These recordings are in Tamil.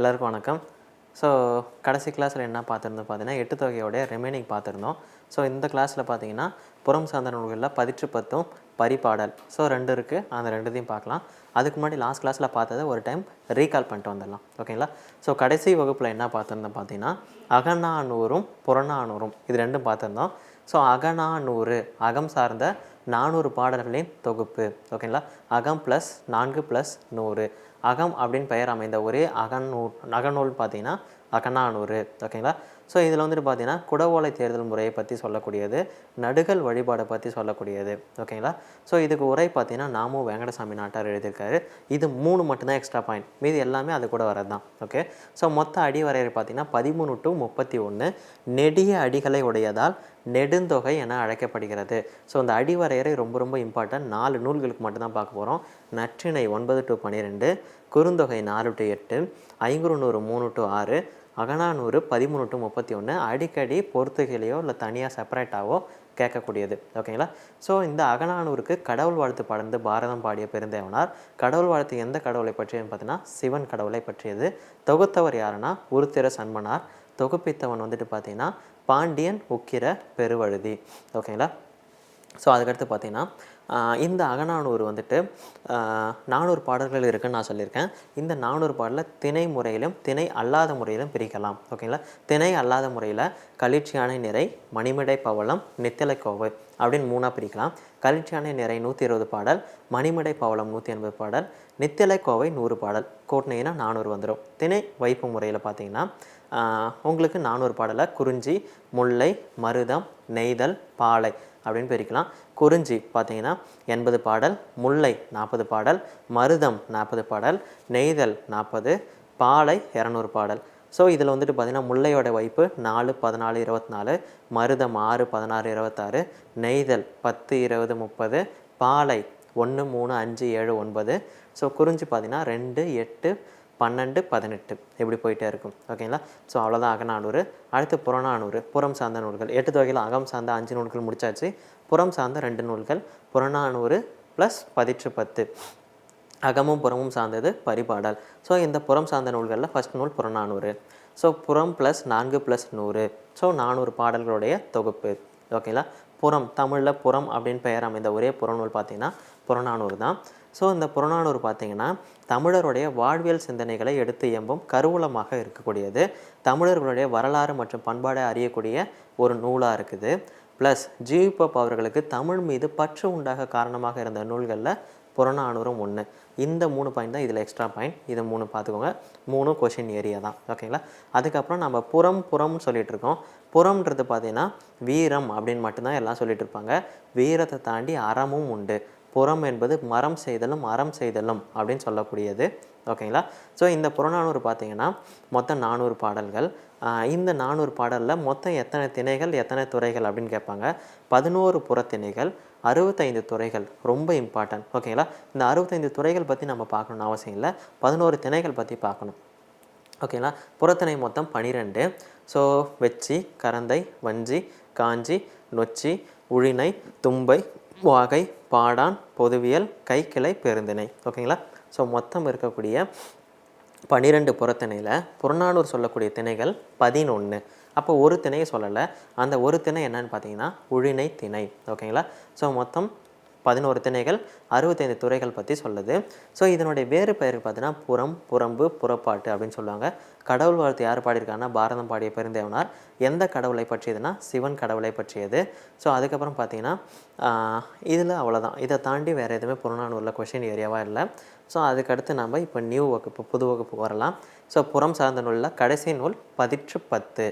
எல்லாருக்கும் வணக்கம். ஸோ கடைசி கிளாஸில் என்ன பார்த்துருந்தோம் பார்த்தீங்கன்னா எட்டு தொகையோடைய ரிமைனிங் பார்த்துருந்தோம். ஸோ இந்த கிளாஸில் பார்த்தீங்கன்னா புறம் சார்ந்த நூல்களில் பதிற்று பத்தும் பரிபாடல். ஸோ ரெண்டு இருக்குது அந்த ரெண்டுத்தையும் பார்க்கலாம். அதுக்கு முன்னாடி லாஸ்ட் கிளாஸில் பார்த்ததை ஒரு டைம் ரீகால் பண்ணிட்டு வந்துடலாம். ஓகேங்களா ஸோ கடைசி வகுப்பில் என்ன பார்த்துருந்தோம் பார்த்தீங்கன்னா அகநானூறும் புறநானூறும் இது ரெண்டும் பார்த்துருந்தோம். ஸோ அகநானூறு அகம் சார்ந்த நானூறு பாடல்களின் தொகுப்பு. ஓகேங்களா அகம் ப்ளஸ் நான்கு ப்ளஸ் நூறு. அகம் அப்படின்னு பெயர் அமைந்த ஒரே அகநூல் அகநூல் பார்த்தீங்கன்னா அகநானூறு ஓகேங்களா ஸோ இதில் வந்துட்டு பார்த்தீங்கன்னா குடவோலை தேர்தல் முறையை பற்றி சொல்லக்கூடியது நடுகள் வழிபாடை பற்றி சொல்லக்கூடியது. ஓகேங்களா ஸோ இதுக்கு உரை பார்த்தீங்கன்னா நாமும் வெங்கடசாமி நாட்டார் எழுதியிருக்காரு. இது மூணு மட்டும்தான் எக்ஸ்ட்ரா பாயிண்ட் மீதி எல்லாமே அது கூட வரது தான். ஓகே ஸோ மொத்த அடி வரையறை பார்த்தீங்கன்னா பதிமூணு டு முப்பத்தி ஒன்று நெடிய அடிகளை உடையதால் நெடுந்தொகை என அழைக்கப்படுகிறது. ஸோ அந்த அடி வரையறை ரொம்ப ரொம்ப இம்பார்ட்டன்ட் நாலு நூல்களுக்கு மட்டும்தான் பார்க்க போகிறோம் நற்றிணை ஒன்பது டு பன்னிரெண்டு குறுந்தொகை நாலு டு எட்டு. ஐங்குறுநூறு மூணு டு ஆறு. அகநானூறு பதிமூணு டு முப்பத்தி ஒன்று அடிக்கடி பொறுத்துகளையோ இல்லை தனியாக செப்பரேட்டாவோ கேட்கக்கூடியது. ஓகேங்களா? ஸோ இந்த அகநானூருக்கு கடவுள் வாழ்த்து படர்ந்து பாரதம் பாடிய பெருந்தேவனார். கடவுள் வாழ்த்து எந்த கடவுளை பற்றியதுன்னு பார்த்தீங்கன்னா சிவன் கடவுளை பற்றியது. தொகுத்தவர் யாருன்னா உருத்திர சண்மனார். தொகுப்பித்தவன் வந்துட்டு பார்த்தீங்கன்னா பாண்டியன் உக்கிர பெருவழுதி. ஓகேங்களா? ஸோ அதுக்கடுத்து பார்த்தீங்கன்னா இந்த அகநானூறு வந்துட்டு நானூறு பாடல்கள் இருக்குன்னு நான் சொல்லியிருக்கேன். இந்த நானூறு பாடலை திணை முறையிலும் திணை அல்லாத முறையிலும் பிரிக்கலாம். ஓகேங்களா? திணை அல்லாத முறையில் கலிர்ச்சியான நிறை மணிமடை பவளம் நித்திலை கோவை அப்படின்னு மூணாக பிரிக்கலாம். கலிர்ச்சியான நிறை நூற்றி இருபது பாடல் மணிமடை பவளம் நூற்றி எண்பது பாடல் நித்திலை கோவை நூறு பாடல். கூட்டினீங்கன்னா நானூறு வந்துடும் திணை வைப்பு முறையில் பார்த்தீங்கன்னா உங்களுக்கு நானூறு பாடலை குறிஞ்சி முல்லை மருதம் நெய்தல் பாலை அப்படின்னு பிரிக்கலாம். குறிஞ்சி பார்த்தீங்கன்னா எண்பது பாடல் முல்லை நாற்பது பாடல் மருதம் நாற்பது பாடல் நெய்தல் நாற்பது பாலை இரநூறு பாடல். ஸோ இதில் வந்துட்டு பார்த்தீங்கன்னா முல்லையோட வைப்பு நாலு பதினாலு இருபத்தி நாலு மருதம் ஆறு பதினாறு இருபத்தாறு நெய்தல் பத்து இருபது முப்பது பாலை ஒன்று மூணு அஞ்சு ஏழு ஒன்பது. ஸோ குறிஞ்சி பார்த்தீங்கன்னா ரெண்டு எட்டு பன்னெண்டு பதினெட்டு. இப்படி போயிட்டே இருக்கும். ஓகேங்களா ஸோ அவ்வளோதான் அகநானூறு. அடுத்து புறநானூறு புறம் சார்ந்த நூல்கள். எட்டு தொகையில் அகம் சார்ந்த அஞ்சு நூல்கள் முடிச்சாச்சு. புறம் சார்ந்த ரெண்டு நூல்கள் புறநானூறு ப்ளஸ் பதிற்று பத்து. அகமும் புறமும் சார்ந்தது பரிபாடல். ஸோ இந்த புறம் சார்ந்த நூல்களில் ஃபஸ்ட் நூல் புறநானூறு. ஸோ புறம் ப்ளஸ் நான்கு ப்ளஸ் நூறு. ஸோ நானூறு பாடல்களுடைய தொகுப்பு. ஓகேங்களா புறம் தமிழில் புறம் அப்படின்னு பெயர் அமைந்த ஒரே புறநூல் பார்த்தீங்கன்னா புறநானூறு தான். ஸோ இந்த புறநானூறு பார்த்தீங்கன்னா தமிழருடைய வாழ்வியல் சிந்தனைகளை எடுத்து இயம்பும் கருவூலமாக இருக்கக்கூடியது. தமிழர்களுடைய வரலாறு மற்றும் பண்பாடை அறியக்கூடிய ஒரு நூலாக இருக்குது. ப்ளஸ் ஜிபப் அவர்களுக்கு தமிழ் மீது பற்று உண்டாக காரணமாக இருந்த நூல்களில் புறநானூறும் ஒன்று இந்த மூணு பாயிண்ட் தான் இதில் எக்ஸ்ட்ரா பாயிண்ட் இதை மூணு பார்த்துக்கோங்க. மூணு கொஷின் ஏரியா தான். ஓகேங்களா அதுக்கப்புறம் நம்ம புறம் புறம்னு சொல்லிட்டு இருக்கோம். புறம்ன்றது பார்த்தீங்கன்னா வீரம் அப்படின்னு மட்டும்தான் எல்லாம் சொல்லிட்டு இருப்பாங்க. வீரத்தை தாண்டி அறமும் உண்டு. புறம் என்பது மரம் செய்தலும் அறம் செய்தலும் அப்படின்னு சொல்லக்கூடியது. ஓகேங்களா ஸோ இந்த புறநானூறு பார்த்தீங்கன்னா மொத்தம் நானூறு பாடல்கள். இந்த நானூறு பாடலில் மொத்தம் எத்தனை திணைகள் எத்தனை துறைகள் அப்படின்னு கேட்பாங்க. பதினோரு புறத்திணைகள் அறுபத்தைந்து துறைகள். ரொம்ப இம்பார்ட்டன்ட் ஓகேங்களா இந்த அறுபத்தைந்து துறைகள் பற்றி நம்ம பார்க்கணும்னு அவசியம் இல்லை. பதினோரு திணைகள் பற்றி பார்க்கணும். ஓகேங்களா புறத்திணை மொத்தம் பனிரெண்டு. ஸோ வெச்சி கரந்தை வஞ்சி காஞ்சி நொச்சி உழினை தும்பை வாகை பாடான் பொதுவியல் கைக்கிளை பெருந்திணை. ஓகேங்களா ஸோ மொத்தம் இருக்கக்கூடிய பன்னிரெண்டு புறத்திணையில் புறநானூர் சொல்லக்கூடிய திணைகள் பதினொன்று அப்போ ஒரு திணையை சொல்லலை. அந்த ஒரு திணை என்னன்னு பார்த்தீங்கன்னா உழினை திணை. ஓகேங்களா ஸோ மொத்தம் பதினோரு திணைகள் அறுபத்தைந்து துறைகள் பற்றி சொல்லுது. ஸோ இதனுடைய வேறு பெயர் பார்த்தீங்கன்னா புறம் புறம்பு புறப்பாட்டு அப்படின்னு சொல்லுவாங்க. கடவுள் வாழ்த்து யார் பாடியிருக்காங்கன்னா பாரதம் பாடிய பெருந்தேவனார். எந்த கடவுளை பற்றியதுன்னா சிவன் கடவுளை பற்றியது. ஸோ அதுக்கப்புறம் பார்த்தீங்கன்னா இதில் அவ்வளோதான் இதை தாண்டி வேறு எதுவுமே புறநானூரில் கொஷின் ஏரியாவாக இல்லை. ஸோ அதுக்கடுத்து நம்ம இப்போ நியூ வகுப்பு புது வகுப்பு வரலாம். ஸோ புறம் சார்ந்த நூலில் கடைசி நூல் பதிற்று பத்து.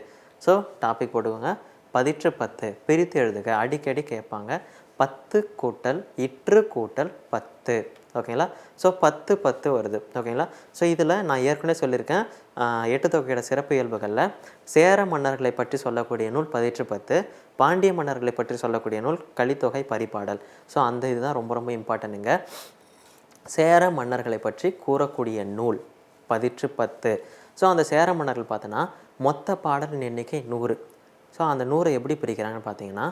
ஸோ டாபிக் போடுவாங்க. பதிற்று பத்து பிரித்து எழுதுக. அடிக்கடி கேட்பாங்க. பத்து கூட்டல் இற்று கூட்டல் பத்து. ஓகேங்களா? ஸோ பத்து பத்து வருது. ஓகேங்களா? ஸோ இதில் நான் ஏற்கனவே சொல்லியிருக்கேன். எட்டு தொகையோட சிறப்பு இயல்புகளில் சேர மன்னர்களை பற்றி சொல்லக்கூடிய நூல் பதிற்று பத்து பாண்டிய மன்னர்களை பற்றி சொல்லக்கூடிய நூல் கலித்தொகை பரிபாடல். ஸோ அந்த இதுதான் ரொம்ப ரொம்ப இம்பார்ட்டன்ட்டுங்க. சேர மன்னர்களை பற்றி கூறக்கூடிய நூல் பதிற்று பத்து. ஸோ அந்த சேர மன்னர்கள் பார்த்தோன்னா மொத்த பாடலின் எண்ணிக்கை நூறு. ஸோ அந்த நூறை எப்படி பிரிக்கிறாங்கன்னு பார்த்தீங்கன்னா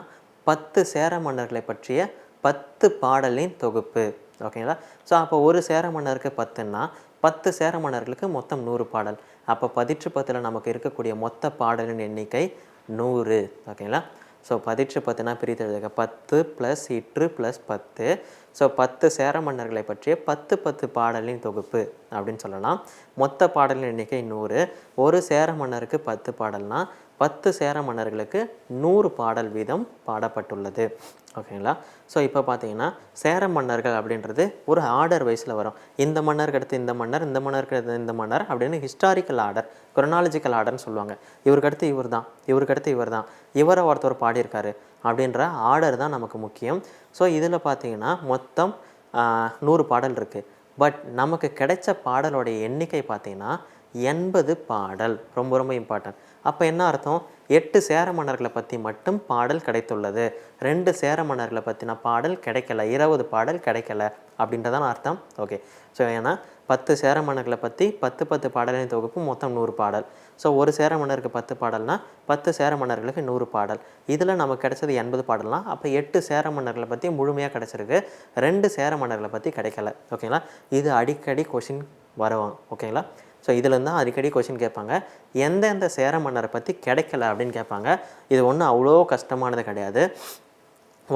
பத்து சேர மன்னர்களை பற்றிய பத்து பாடலின் தொகுப்பு. ஓகேங்களா ஸோ அப்போ ஒரு சேர மன்னருக்கு பத்துன்னா பத்து சேர மன்னர்களுக்கு மொத்தம் நூறு பாடல். அப்போ பதிற்று பத்தில் நமக்கு இருக்கக்கூடிய மொத்த பாடலின் எண்ணிக்கை நூறு. ஓகேங்களா ஸோ பதிற்று பத்துனா பிரித்து எழுதுக பத்து ப்ளஸ் இற்று ப்ளஸ் பத்து. ஸோ பத்து சேர மன்னர்களை பற்றிய பத்து பத்து பாடலின் தொகுப்பு அப்படின்னு சொல்லலாம். மொத்த பாடலின் எண்ணிக்கை நூறு. ஒரு சேர மன்னருக்கு பத்து பாடல்னால் பத்து சேர மன்னர்களுக்கு நூறு பாடல் வீதம் பாடப்பட்டுள்ளது. ஓகேங்களா? ஸோ இப்போ பார்த்தீங்கன்னா சேர மன்னர்கள் அப்படின்றது ஒரு ஆர்டர் வயசில் வரும். இந்த மன்னருக்கு அடுத்து இந்த மன்னர் இந்த மன்னருக்கு அடுத்து இந்த மன்னர் அப்படின்னு ஹிஸ்டாரிக்கல் ஆர்டர் குரோனாலஜிக்கல் ஆர்டர்னு சொல்லுவாங்க. இவருக்கு அடுத்து இவர் தான் இவருக்கு அடுத்து இவர் தான் இவரை ஒருத்தர் பாடியிருக்காரு அப்படின்ற ஆர்டர் தான் நமக்கு முக்கியம். ஸோ இதில் பார்த்தீங்கன்னா மொத்தம் நூறு பாடல் இருக்குது பட் நமக்கு கிடைச்ச பாடலோடைய எண்ணிக்கை பார்த்தீங்கன்னா எண்பது பாடல். ரொம்ப ரொம்ப இம்பார்ட்டன்ட் அப்போ என்ன அர்த்தம்? எட்டு சேர மன்னர்களை பற்றி மட்டும் பாடல் கிடைத்துள்ளது. ரெண்டு சேர மன்னர்களை பற்றின பாடல் கிடைக்கல. இருபது பாடல் கிடைக்கல. அப்படின்றதான் அர்த்தம். ஓகே ஸோ ஏன்னா பத்து சேர மன்னர்களை பற்றி பத்து பத்து பாடலின் தொகுப்பு மொத்தம் நூறு பாடல். ஸோ ஒரு சேர மன்னருக்கு பத்து பாடல்னால் பத்து சேர மன்னர்களுக்கு நூறு பாடல். இதில் நமக்கு கிடைச்சது எண்பது பாடல்னா அப்போ எட்டு சேர மன்னர்களை பற்றி முழுமையாக கிடச்சிருக்கு. ரெண்டு சேர மன்னர்களை பற்றி கிடைக்கல ஓகேங்களா இது அடிக்கடி கொஷின் வருவாங்க. ஓகேங்களா ஸோ இதுலேருந்து தான் அடிக்கடி கொஷின் கேட்பாங்க. எந்தெந்த சேர மன்னரை பற்றி கிடைக்கல அப்படின்னு கேட்பாங்க. இது ஒன்றும் அவ்வளோ கஷ்டமானது கிடையாது.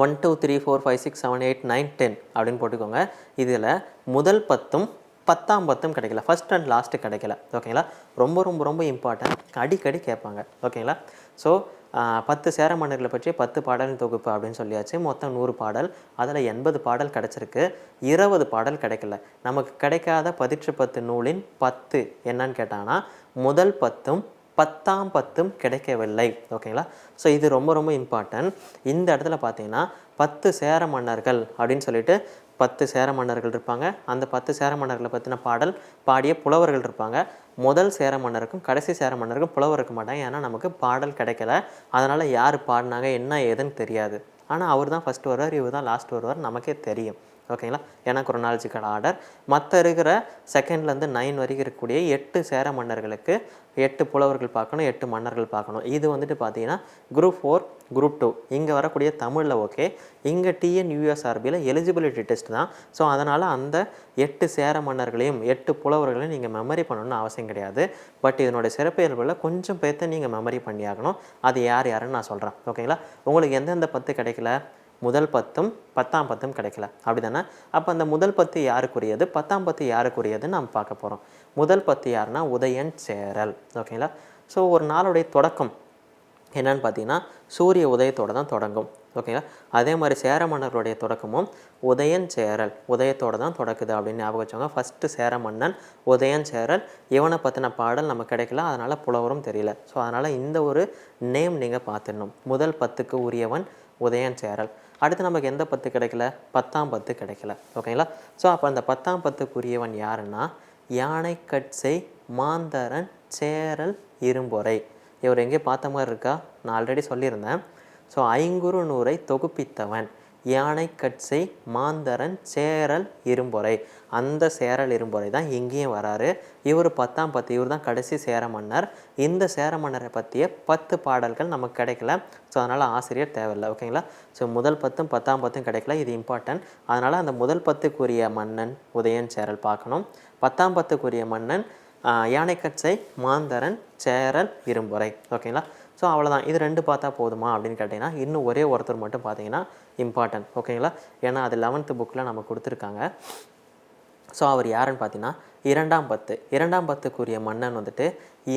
One two three four five six seven eight nine ten அப்படின்னு போட்டுக்கோங்க. இதில் முதல் பத்தும் பத்தாம் பத்தும் கிடைக்கல. ஃபர்ஸ்ட் அண்ட் லாஸ்ட்டு கிடைக்கல. ஓகேங்களா ரொம்ப ரொம்ப ரொம்ப இம்பார்ட்டன்ட் அடிக்கடி கேட்பாங்க. ஓகேங்களா ஸோ பத்து சேர மன்னர்களை பற்றி பத்து பாடலின் தொகுப்பு அப்படின்னு சொல்லியாச்சு. மொத்தம் நூறு பாடல். அதில் எண்பது பாடல் கிடச்சிருக்கு. இருபது பாடல் கிடைக்கல. நமக்கு கிடைக்காத பதிற்று பத்து நூலின் பத்து என்னன்னு கேட்டாங்கன்னா முதல் பத்தும் பத்தாம் பத்தும் கிடைக்கவில்லை. ஓகேங்களா ஸோ இது ரொம்ப ரொம்ப இம்பார்ட்டன்ட் இந்த இடத்துல பார்த்தீங்கன்னா பத்து சேர மன்னர்கள் அப்படின்னு சொல்லிட்டு பத்து சேர மன்னர்கள் இருப்பாங்க. அந்த பத்து சேர மன்னர்களை பற்றின பாடல் பாடிய புலவர்கள் இருப்பாங்க. முதல் சேர மன்னருக்கும் கடைசி சேர மன்னருக்கும் புலவருக்கு மாட்டாங்க. ஏன்னா நமக்கு பாடல் கிடைக்கல. அதனால் யார் பாடினாங்க என்ன ஏதுன்னு தெரியாது. ஆனால் அவர் தான் ஃபஸ்ட் வருவார் இவர் தான் லாஸ்ட் வருவார் நமக்கே தெரியும். ஓகேங்களா ஏன்னா குரோனாலஜிக்கல் ஆர்டர் மற்ற இருக்கிற செகண்ட்லேருந்து நைன் வரைக்கும் இருக்கக்கூடிய எட்டு சேர மன்னர்களுக்கு எட்டு புலவர்கள் பார்க்கணும் எட்டு மன்னர்கள் பார்க்கணும். இது வந்துட்டு பார்த்தீங்கன்னா குரூப் ஃபோர் குரூப் டூ இங்கே வரக்கூடிய தமிழில் ஓகே இங்கே டிஎன் யூஎஸ்ஆர்பியில் எலிஜிபிலிட்டி டெஸ்ட் தான். ஸோ அதனால் அந்த எட்டு சேர மன்னர்களையும் எட்டு புலவர்களையும் நீங்கள் மெமரி பண்ணணும்னு அவசியம் கிடையாது. பட் இதனுடைய சிறப்பியல்புகளில் கொஞ்சம் பேர்த்த நீங்கள் மெமரி பண்ணியாகணும். அது யார் யாருன்னு நான் சொல்கிறேன் ஓகேங்களா உங்களுக்கு எந்தெந்த பத்து கிடைக்கல? முதல் பத்தும் பத்தாம் பத்தும் கிடைக்கல. அப்படி தானே அப்போ அந்த முதல் பத்து யாருக்குரியது? பத்தாம் பத்து யாருக்குரியதுன்னு நம்ம பார்க்க போகிறோம் முதல் பத்து யாருன்னா உதயன் சேரல். ஓகேங்களா? ஸோ ஒரு நாளுடைய தொடக்கம் என்னன்னு பார்த்தீங்கன்னா சூரிய உதயத்தோடு தான் தொடங்கும். ஓகேங்களா? அதே மாதிரி சேர மன்னர்களுடைய தொடக்கமும் உதயன் சேரல் உதயத்தோட தான் தொடக்குது அப்படின்னு ஞாபகம் வச்சவங்க. ஃபஸ்ட்டு சேர மன்னன் உதயன் சேரல் இவனை பற்றின பாடல் நம்ம கிடைக்கல அதனால் புலவரும் தெரியல. ஸோ அதனால் இந்த ஒரு நேம் நீங்கள் பார்த்துடணும். முதல் பத்துக்கு உரியவன் உதயன் சேரல். அடுத்து நமக்கு எந்த பத்து கிடைக்கல? பத்தாம் பத்து கிடைக்கல. ஓகேங்களா ஸோ அப்போ அந்த பத்தாம் பத்துக்குரியவன் யாருன்னா? யானை கட்சை மாந்தரன் சேரல் இரும்பொறை. இவர் எங்கேயோ பார்த்த மாதிரி இருக்கா? நான் ஆல்ரெடி சொல்லியிருந்தேன். ஸோ ஐங்குறு நூறை தொகுப்பித்தவன். யானை கட்சை மாந்தரன் சேரல் இரும்பொறை. அந்த சேரல் இரும்பொறை தான் இங்கேயும் வராரு. இவர் பத்தாம் பத்து இவர் தான் கடைசி சேர மன்னர். இந்த சேர மன்னரை பற்றிய பத்து பாடல்கள் நமக்கு கிடைக்கல. ஸோ அதனால் ஆசிரியர் தேவையில்லை. ஓகேங்களா ஸோ முதல் பத்தும் பத்தாம் பத்தும் கிடைக்கல. இது இம்பார்ட்டன்ட் அதனால் அந்த முதல் பத்துக்குரிய மன்னன் உதயன் சேரல் பார்க்கணும். பத்தாம் பத்துக்குரிய மன்னன் யானைக்கட்சை யானைக்கச்சை மாந்தரன் சேரல் இரும்பொறை. ஓகேங்களா ஸோ அவ்வளோதான் இது ரெண்டு பார்த்தா போதுமா அப்படின்னு கேட்டிங்கன்னா இன்னும் ஒரே ஒருத்தர் மட்டும் பார்த்தீங்கன்னா இம்பார்ட்டன்ட் ஓகேங்களா ஏன்னா அது லெவன்த்து புக்கில் நம்ம கொடுத்துருக்காங்க. ஸோ அவர் யாருன்னு பார்த்தீங்கன்னா இரண்டாம் பத்து. இரண்டாம் பத்துக்குரிய மன்னன் வந்துட்டு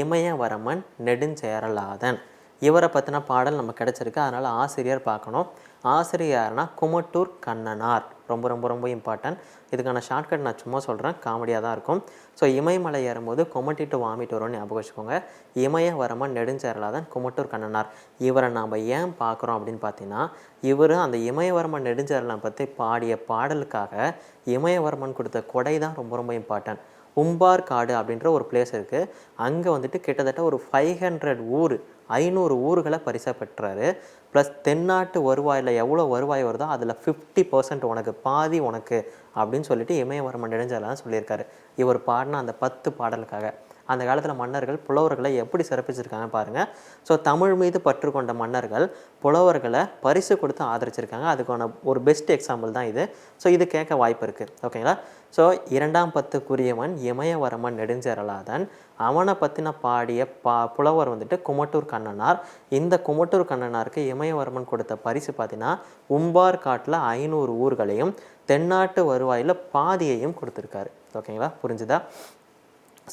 இமயவரமன் நெடுஞ்சேரலாதன் இவரை பற்றின பாடல் நம்ம கிடச்சிருக்கு. அதனால் ஆசிரியர் பார்க்கணும். ஆசிரியர் குமட்டூர் கண்ணனார். ரொம்ப ரொம்ப ரொம்ப இம்பார்ட்டன்ட் இதுக்கான ஷார்ட்கட் நான் சும்மா சொல்கிறேன் காமெடியாக தான் இருக்கும். ஸோ இமயமலை ஏறும்போது குமட்டிட்டு வாமிட்டு வரும்னு ஞாபகம் வச்சுக்கோங்க. இமயவரமன் நெடுஞ்சேரலாதன் குமட்டூர் கண்ணனார். இவரை நாம் ஏன் பார்க்குறோம் அப்படின்னு பார்த்தீங்கன்னா இவர் அந்த இமயவர்மன் நெடுஞ்சேரலை பற்றி பாடிய பாடலுக்காக இமயவர்மன் கொடுத்த கொடை தான் ரொம்ப ரொம்ப இம்பார்ட்டன்ட் உம்பார் காடு அப்படின்ற ஒரு பிளேஸ் இருக்குது அங்கே வந்துட்டு கிட்டத்தட்ட ஒரு ஃபைவ் ஹண்ட்ரட் ஊர் ஐநூறு ஊர்களை பரிசாக பெற்றாரு. ப்ளஸ் தென்னாட்டு வருவாயில் எவ்வளோ வருவாய் வருதோ அதில் ஃபிஃப்டி பர்சன்ட் உனக்கு பாதி உனக்கு அப்படின்னு சொல்லிட்டு இமயவரமன் நெடுஞ்சாலாம் சொல்லியிருக்காரு. இவர் பாடின அந்த பத்து பாடலுக்காக. அந்த காலத்தில் மன்னர்கள் புலவர்களை எப்படி சிறப்பிச்சிருக்காங்க பாருங்கள் ஸோ தமிழ் மீது பற்று கொண்ட மன்னர்கள் புலவர்களை பரிசு கொடுத்து ஆதரிச்சிருக்காங்க. அதுக்கான ஒரு பெஸ்ட் எக்ஸாம்பிள் தான் இது. ஸோ இது கேட்க வாய்ப்பு இருக்குது ஓகேங்களா ஸோ இரண்டாம் பத்துக்குரியவன் இமயவரமன் நெடுஞ்சேரலாதன் அவனை பற்றின பாடிய பா புலவர் வந்துட்டு குமட்டூர் கண்ணனார். இந்த குமட்டூர் கண்ணனாருக்கு இமயவர்மன் கொடுத்த பரிசு பார்த்தீங்கன்னா உம்பார் காட்டில் ஐநூறு ஊர்களையும் தென்னாட்டு வருவாயில் பாதியையும் கொடுத்துருக்காரு. ஓகேங்களா புரிஞ்சுதா?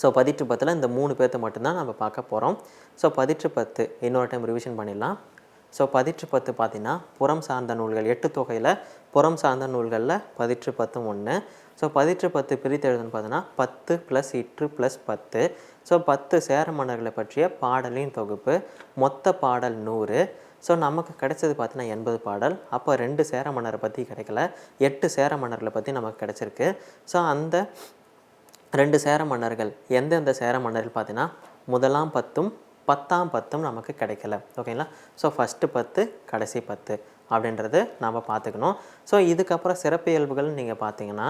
ஸோ பதிற்று பத்தில் இந்த மூணு பேர்த்த மட்டும்தான் நம்ம பார்க்க போகிறோம் ஸோ பதிற்று பத்து இன்னொரு டைம் ரிவிஷன் பண்ணிடலாம். ஸோ பதிற்று பத்து பார்த்தீங்கன்னா புறம் சார்ந்த நூல்கள் எட்டு தொகையில் புறம் சார்ந்த நூல்களில் பதிற்று பத்தும் ஒன்று ஸோ பதிற்று பத்து பிரித்து எழுதுன்னு பார்த்தீங்கன்னா பத்து ப்ளஸ் இற்று ப்ளஸ் பத்து. ஸோ பத்து சேர மன்னர்களை பற்றிய பாடலின் தொகுப்பு. மொத்த பாடல் நூறு. ஸோ நமக்கு கிடைச்சது பார்த்தீங்கன்னா எண்பது பாடல். அப்போ ரெண்டு சேர மன்னரை பற்றி கிடைக்கல. எட்டு சேர மன்னர்களை பற்றி நமக்கு கிடைச்சிருக்கு. ஸோ அந்த ரெண்டு சேர மன்னர்கள். எந்தெந்த சேர மன்னர்கள் பார்த்தீங்கன்னா முதலாம் பத்தும் பத்தாம் பத்தும் நமக்கு கிடைக்கல. ஓகேங்களா ஸோ ஃபஸ்ட்டு பத்து கடைசி பத்து அப்படின்றது நாம் பார்த்துக்கணும். ஸோ இதுக்கப்புறம் சிறப்பியல்புகள் நீங்கள் பார்த்தீங்கன்னா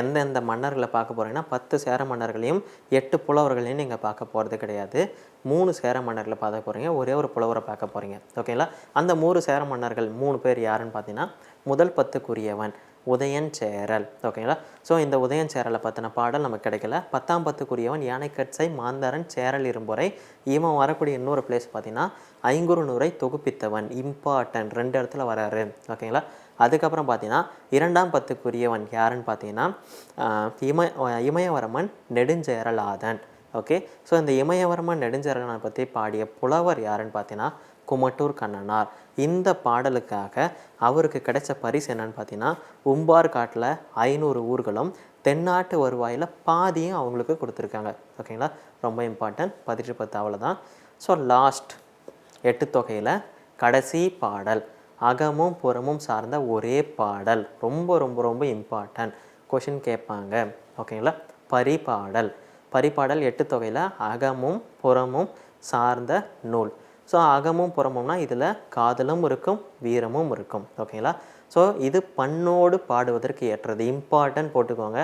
எந்தெந்த மன்னர்களை பார்க்க போகிறீங்கன்னா பத்து சேர மன்னர்களையும் எட்டு புலவர்களையும் நீங்கள் பார்க்க போகிறது கிடையாது. மூணு சேர மன்னர்களை பார்க்க போகிறீங்க ஒரே ஒரு புலவரை பார்க்க போகிறீங்க ஓகேங்களா அந்த மூணு சேர மன்னர்கள் மூணு பேர் யாருன்னு பார்த்தீங்கன்னா முதல் பத்துக்குரியவன். உதயன் சேரல். ஓகேங்களா ஸோ இந்த உதயன் சேரலை பற்றின பாடல் நமக்கு கிடைக்கல. பத்தாம் பத்துக்குரியவன் யானைக்கட்சை மாந்தரன் சேரல் இரும்புரை இவன் வரக்கூடிய இன்னொரு பிளேஸ் பார்த்தீங்கன்னா ஐங்குறுநூரை தொகுப்பித்தவன் இம்பார்ட்டன்ட் ரெண்டு இடத்துல வராரு. ஓகேங்களா அதுக்கப்புறம் பார்த்தீங்கன்னா இரண்டாம் பத்துக்குரியவன் யாருன்னு பார்த்தீங்கன்னா இமய இம இமயவரமன் நெடுஞ்சேரலாதன். ஓகே ஸோ இந்த இமயவரமன் நெடுஞ்சேரலனை பற்றி பாடிய புலவர் யாருன்னு பார்த்தீங்கன்னா குமட்டூர் கண்ணனார். இந்த பாடலுக்காக அவருக்கு கிடைச்ச பரிசு என்னன்னு பார்த்தீங்கன்னா உம்பார் காட்டில் ஐநூறு ஊர்களும் தென்னாட்டு வருவாயில் பாதியும் அவங்களுக்கு கொடுத்துருக்காங்க. ஓகேங்களா? ரொம்ப இம்பார்ட்டன்ட் பதிற்று பத்து அவ்வளோதான் ஸோ லாஸ்ட் எட்டு தொகையில் கடைசி பாடல். அகமும் புறமும் சார்ந்த ஒரே பாடல். ரொம்ப ரொம்ப ரொம்ப இம்பார்ட்டன்ட் கொஷின் கேட்பாங்க. ஓகேங்களா? பரிபாடல். பரிபாடல் எட்டு தொகையில் அகமும் புறமும் சார்ந்த நூல். ஸோ அகமும் புறமும்னா இதில் காதலும் இருக்கும் வீரமும் இருக்கும். ஓகேங்களா ஸோ இது பண்ணோடு பாடுவதற்கு ஏற்றது. இம்பார்ட்டன்ட் போட்டுக்கோங்க.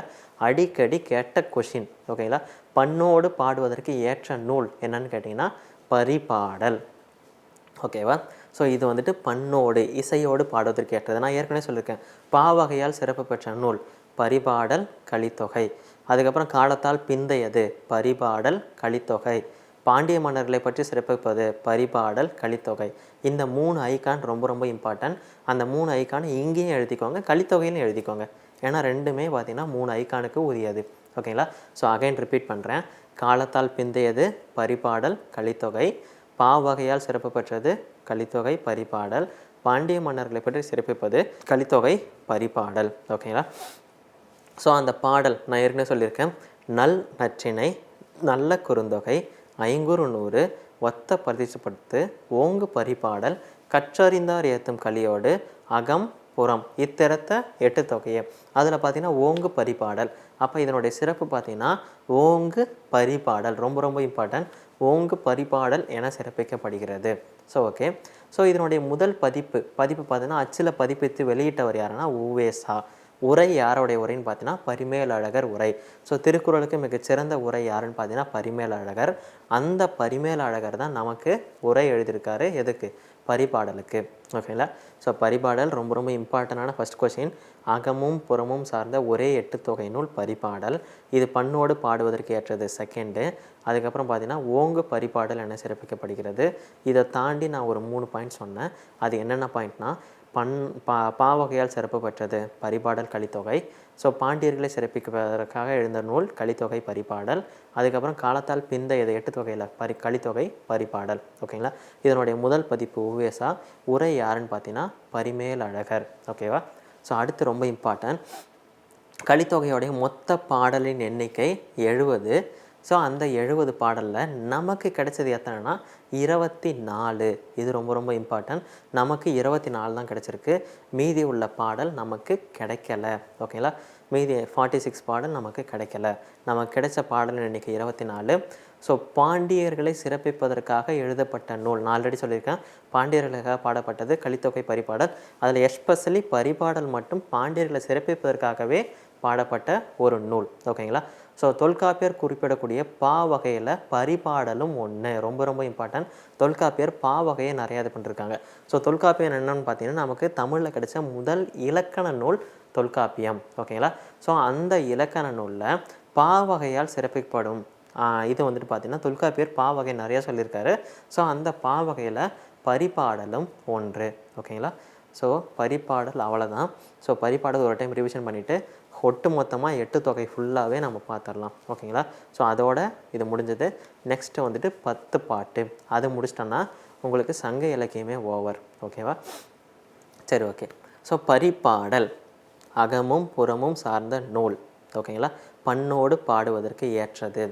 அடிக்கடி கேட்ட கொஷின் ஓகேங்களா பண்ணோடு பாடுவதற்கு ஏற்ற நூல் என்னன்னு கேட்டிங்கன்னா பரிபாடல். ஓகேவா ஸோ இது வந்துட்டு பண்ணோடு இசையோடு பாடுவதற்கு ஏற்றது. நான் ஏற்கனவே சொல்லியிருக்கேன். பாவகையால் சிறப்பு பெற்ற நூல் பரிபாடல் கலித்தொகை. அதுக்கப்புறம் காலத்தால் பிந்தையது பரிபாடல் கலித்தொகை. பாண்டிய மன்னர்களை பற்றி சிறப்பிப்பது பரிபாடல் கலித்தொகை. இந்த மூணு ஐக்கான் ரொம்ப ரொம்ப இம்பார்ட்டன்ட் அந்த மூணு ஐக்கானை இங்கேயும் எழுதிக்கோங்க கலித்தொகையிலும் எழுதிக்கோங்க. ஏன்னா ரெண்டுமே பார்த்திங்கன்னா மூணு ஐகானுக்கு உரியது. ஓகேங்களா ஸோ அகைன் ரிப்பீட் பண்ணுறேன் காலத்தால் பிந்தையது பரிபாடல் கலித்தொகை. பாவகையால் சிறப்பு பெற்றது கலித்தொகை பரிபாடல். பாண்டிய மன்னர்களை பற்றி சிறப்பிப்பது கலித்தொகை பரிபாடல். ஓகேங்களா ஸோ அந்த பாடல் நான் ஏற்கனவே சொல்லியிருக்கேன். நல் நற்றினை நல்ல குறுந்தொகை. ஐங்குறு நூறு ஒத்த பரிசுப்படுத்து ஓங்கு பரிபாடல் கற்றறிந்தார் ஏத்தும் கலியோடு அகம் புறம் இத்திரத்த எட்டு தொகையை. அதில் பார்த்தீங்கன்னா ஓங்கு பரிபாடல். அப்போ இதனுடைய சிறப்பு பார்த்தீங்கன்னா ஓங்கு பரிபாடல். ரொம்ப ரொம்ப இம்பார்ட்டன்ட் ஓங்கு பரிபாடல் என சிறப்பிக்கப்படுகிறது. ஸோ ஓகே ஸோ இதனுடைய முதல் பதிப்பு. பதிப்பு பார்த்தீங்கன்னா அச்சில் பதிப்பித்து வெளியிட்டவர் யாருன்னா உவேசா. உரை யாருடைய உரைன்னு பார்த்தீங்கன்னா பரிமேலழகர் உரை. ஸோ திருக்குறளுக்கு மிகச்சிறந்த உரை யாருன்னு பார்த்தீங்கன்னா பரிமேலழகர். அந்த பரிமேலழகர் தான் நமக்கு உரை எழுதியிருக்காரு. எதுக்கு? பரிபாடலுக்கு. ஓகேங்களா ஸோ பரிபாடல் ரொம்ப ரொம்ப இம்பார்ட்டண்டான ஃபர்ஸ்ட் கொஷின் அகமும் புறமும் சார்ந்த ஒரே எட்டு தொகை நூல் பரிபாடல். இது பண்ணோடு பாடுவதற்கு ஏற்றது செகண்டு அதுக்கப்புறம் பார்த்தீங்கன்னா ஓங்கு பரிபாடல் என சிறப்பிக்கப்படுகிறது. இதை தாண்டி நான் ஒரு மூணு பாயிண்ட் சொன்னேன். அது என்னென்ன பாயிண்ட்னா பண் பா பாவகையால் சிறப்பு பெற்றது பரிபாடல் கலித்தொகை. ஸோ பாண்டியர்களை சிறப்பிப்பதற்காக எழுந்த நூல் கலித்தொகை பரிபாடல். அதுக்கப்புறம் காலத்தால் பிந்தைய எட்டு தொகையில்? பரி கலித்தொகை பரிபாடல். ஓகேங்களா இதனுடைய முதல் பதிப்பு உவேசா. உரை யாருன்னு பார்த்தீங்கன்னா பரிமேல் அழகர் ஓகேவா ஸோ அடுத்து ரொம்ப இம்பார்ட்டன்ட் கலித்தொகையோடைய மொத்த பாடலின் எண்ணிக்கை எழுபது ஸோ அந்த எழுபது பாடலில் நமக்கு கிடைச்சது எத்தனைனா இருபத்தி நாலு. இது ரொம்ப ரொம்ப இம்பார்ட்டன்ட் நமக்கு இருபத்தி நாலு தான் கிடைச்சிருக்கு. மீதி உள்ள பாடல் நமக்கு கிடைக்கல. ஓகேங்களா மீதி ஃபார்ட்டி சிக்ஸ் பாடல் நமக்கு கிடைக்கல. நமக்கு கிடைச்ச பாடல் எண்ணிக்கை இருபத்தி நாலு. ஸோ பாண்டியர்களை சிறப்பிப்பதற்காக எழுதப்பட்ட நூல் நான் ஆல்ரெடி சொல்லியிருக்கேன். பாண்டியர்களுக்காக பாடப்பட்டது கலித்தொகை பரிபாடல். அதில் எஸ்பெஷலி பரிபாடல் மட்டும் பாண்டியர்களை சிறப்பிப்பதற்காகவே பாடப்பட்ட ஒரு நூல். ஓகேங்களா ஸோ தொல்காப்பியர் குறிப்பிடக்கூடிய பா வகையில் பரிபாடலும் ஒன்று ரொம்ப ரொம்ப இம்பார்ட்டன்ட் தொல்காப்பியர் பா வகையை நிறையா இது பண்ணிருக்காங்க. ஸோ தொல்காப்பியம் என்னென்னு பார்த்தீங்கன்னா நமக்கு தமிழில் கிடைச்ச முதல் இலக்கண நூல் தொல்காப்பியம். ஓகேங்களா ஸோ அந்த இலக்கண நூலில் பா வகையால் சிறப்பிக்கப்படும். இது வந்துட்டு பார்த்தீங்கன்னா தொல்காப்பியர் பா வகை நிறையா சொல்லியிருக்காரு. ஸோ அந்த பா வகையில் பரிபாடலும் ஒன்று. ஓகேங்களா ஸோ பரிபாடல் அவ்வளோதான் ஸோ பரிபாடல் ஒரு டைம் ரிவிஷன் பண்ணிவிட்டு ஒட்டு மொத்தமாக எட்டு தொகை ஃபுல்லாகவே நம்ம பார்த்துடலாம் ஓகேங்களா? ஸோ அதோட இது முடிஞ்சது. நெக்ஸ்ட்டு வந்துட்டு பத்து பாட்டு. அது முடிச்சிட்டோன்னா உங்களுக்கு சங்க இலக்கியமே ஓவர் ஓகேவா? சரி ஓகே. ஸோ பரிப்பாடல். அகமும் புறமும் சார்ந்த நூல். ஓகேங்களா? பண்ணோடு பாடுவதற்கு ஏற்றது.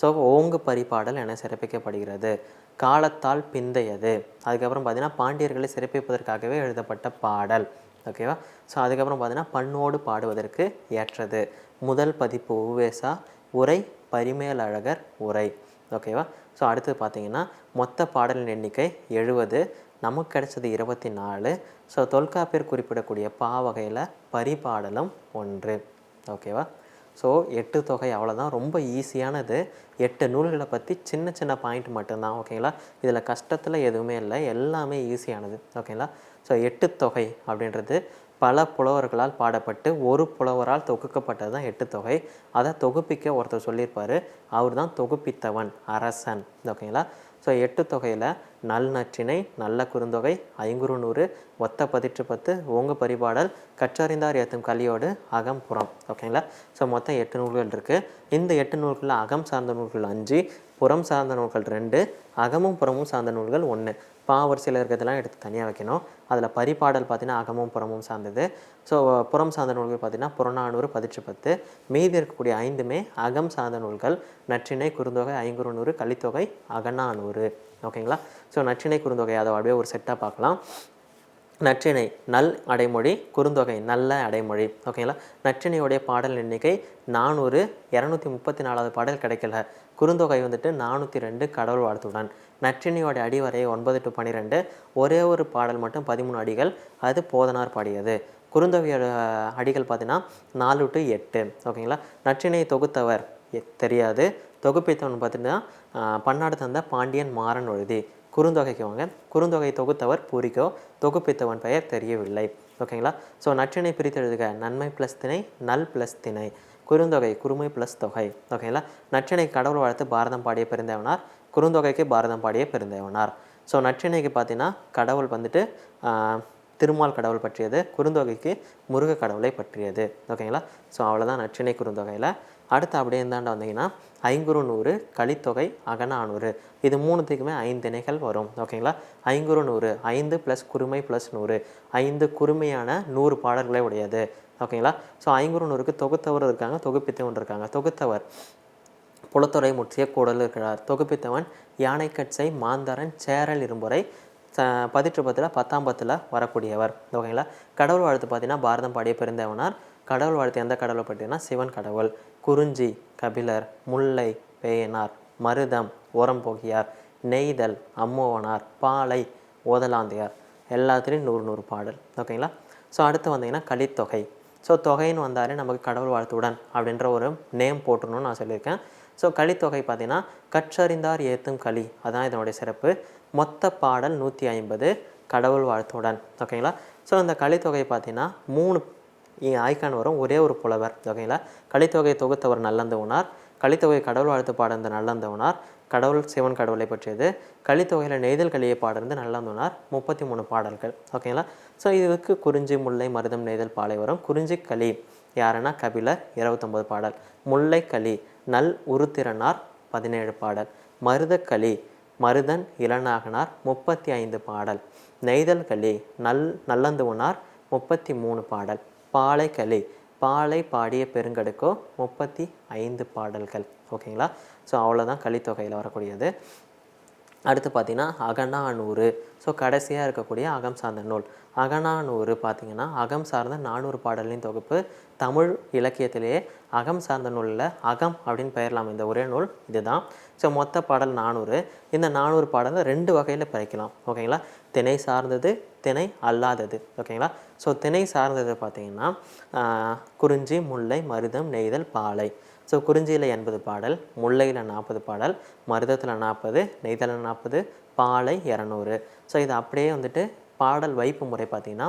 ஸோ ஓங்கு பரிபாடல் என சிறப்பிக்கப்படுகிறது. காலத்தால் பிந்தையது. அதுக்கப்புறம் பார்த்தீங்கன்னா பாண்டியர்களை சிறப்பிப்பதற்காகவே எழுதப்பட்ட பாடல். ஓகேவா ஸோ அதுக்கப்புறம் பார்த்தீங்கன்னா பண்ணோடு பாடுவதற்கு ஏற்றது. முதல் பதிப்பு உவேசா உரை பரிமேலழகர் உரை. ஓகேவா ஸோ அடுத்து பார்த்தீங்கன்னா மொத்த பாடலின் எண்ணிக்கை எழுபது நமக்கு கிடைச்சது இருபத்தி நாலு ஸோ தொல்காப்பியர் குறிப்பிடக்கூடிய பா வகையில் பரிபாடலும் ஒன்று. ஓகேவா ஸோ எட்டு தொகை அவ்வளோதான் ரொம்ப ஈஸியானது. எட்டு நூல்களை பற்றி சின்ன சின்ன பாயிண்ட் மட்டும்தான். ஓகேங்களா இதில் கஷ்டத்தில் எதுவுமே இல்லை. எல்லாமே ஈஸியானது. ஓகேங்களா ஸோ எட்டு தொகை அப்படின்றது பல புலவர்களால் பாடப்பட்டு ஒரு புலவரால் தொகுக்கப்பட்டது தான் எட்டு தொகை அதை தொகுப்பிக்க ஒருத்தர் சொல்லியிருப்பார். அவர் தான் தொகுப்பித்தவன் அரசன். ஓகேங்களா? ஸோ எட்டு தொகையில் நல் நற்றினை நல்ல குறுந்தொகை ஐங்குறுநூறு ஒத்த பதிற்று பத்து ஓங்கு பரிபாடல் கற்றறிந்தார் ஏத்தும் கலியோடு அகம் புறம். ஓகேங்களா? ஸோ மொத்தம் எட்டு நூல்கள் இருக்குது இந்த எட்டு நூல்களில் அகம் சார்ந்த நூல்கள் அஞ்சு புறம் சார்ந்த நூல்கள் ரெண்டு அகமும் புறமும் சார்ந்த நூல்கள் ஒன்று பாவரிசையில் இருக்கிறதெல்லாம் எடுத்து தனியாக வைக்கணும். அதில் பரிபாடல் பார்த்தீங்கன்னா அகமும் புறமும் சார்ந்தது. ஸோ புறம் சார்ந்த நூல்கள் பார்த்தீங்கன்னா புறநானூறு பதிற்று பத்து மீதி இருக்கக்கூடிய ஐந்துமே அகம் சார்ந்த நூல்கள். நற்றிணை குறுந்தொகை ஐங்குறுநூறு கலித்தொகை அகநானூறு. ஓகேங்களா? ஸோ நற்றிணை குறுந்தொகை அதை அப்படியே ஒரு செட்டாக பார்க்கலாம். நற்றிணை நல் அடைமொழி குறுந்தொகை நல்ல அடைமொழி. ஓகேங்களா? நற்றிணையுடைய பாடல் எண்ணிக்கை நானூறு இரநூத்தி முப்பத்தி நாலாவது பாடல் கிடைக்கல. குறுந்தொகை வந்துட்டு நானூற்றி ரெண்டு கடவுள் வாழ்த்துடன். நற்றிணையோட அடிவரை ஒன்பது டு பன்னிரெண்டு ஒரே ஒரு பாடல் மட்டும் பதிமூணு அடிகள். அது போதனார் பாடியது. குறுந்தொகையோட அடிகள் பார்த்தீங்கன்னா நாலு டு எட்டு. ஓகேங்களா? நற்றினை தொகுத்தவர் தெரியாது. தொகுப்பித்தவன் பார்த்தீங்கன்னா பன்னாடு தந்த பாண்டியன் மாறன் எழுதி குறுந்தொகைக்கு வாங்க. குறுந்தொகை தொகுத்தவர் பூரிக்கோ தொகுப்பித்தவன் பெயர் தெரியவில்லை. ஓகேங்களா? ஸோ நற்றினை பிரித்தெழுதுக. நன்மை ப்ளஸ் திணை நல் ப்ளஸ் திணை. குறுந்தொகை குறுமை ப்ளஸ் தொகை. ஓகேங்களா நற்றினை கடவுள் வாழ்த்து பாரதம் பாடிய பெருந்தேவனார் குறுந்தொகைக்கு பாரதம் பாடிய பெருந்தேவனார். ஸோ நற்றினைக்கு பார்த்தீங்கன்னா கடவுள் வந்துட்டு திருமால் கடவுள் பற்றியது குறுந்தொகைக்கு முருக கடவுளை பற்றியது. ஓகேங்களா ஸோ அவ்வளோதான் நற்றினை குறுந்தொகையில். அடுத்து அப்படியே இருந்தாண்ட வந்தீங்கன்னா ஐங்குறு நூறு கலித்தொகை அகநானூறு. இது மூணுத்துக்குமே ஐந்து இணைகள் வரும். ஓகேங்களா ஐங்குறு நூறு ஐந்து ப்ளஸ் குறுமை ப்ளஸ் நூறு. ஐந்து குறுமையான நூறு பாடல்களை உடையது. ஓகேங்களா? ஸோ ஐங்குறு நூறுக்கு தொகுத்தவர் இருக்காங்க தொகுப்பித்தவன் இருக்காங்க. தொகுத்தவர் புலத்துறை முற்றிய கூடல் இருக்கிறார். தொகுப்பித்தவன் யானைக்கட்சை மாந்தரன் சேரல் இரும்புரை ச பதிற்று பத்தில் பத்தாம் பத்தில் வரக்கூடியவர். ஓகேங்களா? கடவுள் வாழ்த்து பார்த்தீங்கன்னா பாரதம் பாடிய பிறந்தவனார் கடவுள் வாழ்த்து எந்த கடவுளை பார்த்தீங்கன்னா சிவன் கடவுள். குறிஞ்சி கபிலர் முல்லை பேயனார். மருதம் ஓரம்போகியார் நெய்தல் அம்மோவனார். பாலை ஓதலாந்தையார். எல்லாத்துலேயும் நூறு நூறு பாடல். ஓகேங்களா? ஸோ அடுத்து வந்தீங்கன்னா கலித்தொகை. ஸோ தொகைன்னு வந்தாலே நமக்கு கடவுள் வாழ்த்துடன் அப்படின்ற ஒரு நேம் போட்டணும்னு நான் சொல்லியிருக்கேன். ஸோ கலித்தொகை பார்த்தீங்கன்னா கற்றறிந்தார் ஏத்தும் களி அதான் இதனுடைய சிறப்பு. மொத்த பாடல் நூற்றி ஐம்பது கடவுள் வாழ்த்துடன். ஓகேங்களா ஸோ இந்த கலித்தொகை பார்த்தீங்கன்னா மூணு ஐக்கான் வரும். ஒரே ஒரு புலவர். ஓகேங்களா கலித்தொகை தொகுத்தவர் நல்லந்தவனார் கலித்தொகை கடவுள் வாழ்த்து பாடந்த நல்லந்தவனார் கடவுள் சிவன் கடவுளை பற்றியது. கலித்தொகையில் நெய்தல் கலியை பாடுறது நல்லந்தவனார் முப்பத்தி மூணு பாடல்கள். ஓகேங்களா ஸோ இதுக்கு குறிஞ்சி முல்லை மருதம் நெய்தல் பாலை வரும். குறிஞ்சி களி யாருன்னா கபிலர். இருபத்தொம்பது பாடல். முல்லை களி நல் உருத்திரனார் பதினேழு பாடல். மருதக்களி மருதன் இளநாகனார் முப்பத்தி ஐந்து பாடல். நெய்தல் களி நல் நல்லந்துவனார் முப்பத்தி மூணு பாடல் பாலைக்களி பாலை பாடிய பெருங்கடுக்கோ முப்பத்தி ஐந்து பாடல்கள். ஓகேங்களா ஸோ அவ்வளோதான் கலித்தொகையில் வரக்கூடியது. அடுத்து பார்த்தீங்கன்னா அகநானூறு. ஸோ கடைசியாக இருக்கக்கூடிய அகம் சார்ந்த நூல். அகநானூறு பார்த்தீங்கன்னா அகம் சார்ந்த நானூறு பாடலின் தொகுப்பு. தமிழ் இலக்கியத்திலேயே அகம் சார்ந்த நூலில் அகம் அப்படின்னு பெயரலாம். இந்த ஒரே நூல் இதுதான். ஸோ மொத்த பாடல் நானூறு. இந்த நானூறு பாடலை ரெண்டு வகையில் பிரிக்கலாம். ஓகேங்களா திணை சார்ந்தது திணை அல்லாதது. ஓகேங்களா ஸோ திணை சார்ந்தது பார்த்திங்கன்னா குறிஞ்சி முல்லை மருதம் நெய்தல் பாலை. ஸோ குறிஞ்சியில் எண்பது பாடல் முல்லையில் நாற்பது பாடல் மருதத்தில் நாற்பது நெய்தலில் நாற்பது பாலை இரநூறு. ஸோ இது அப்படியே வந்துட்டு பாடல் வைப்பு முறை பார்த்திங்கன்னா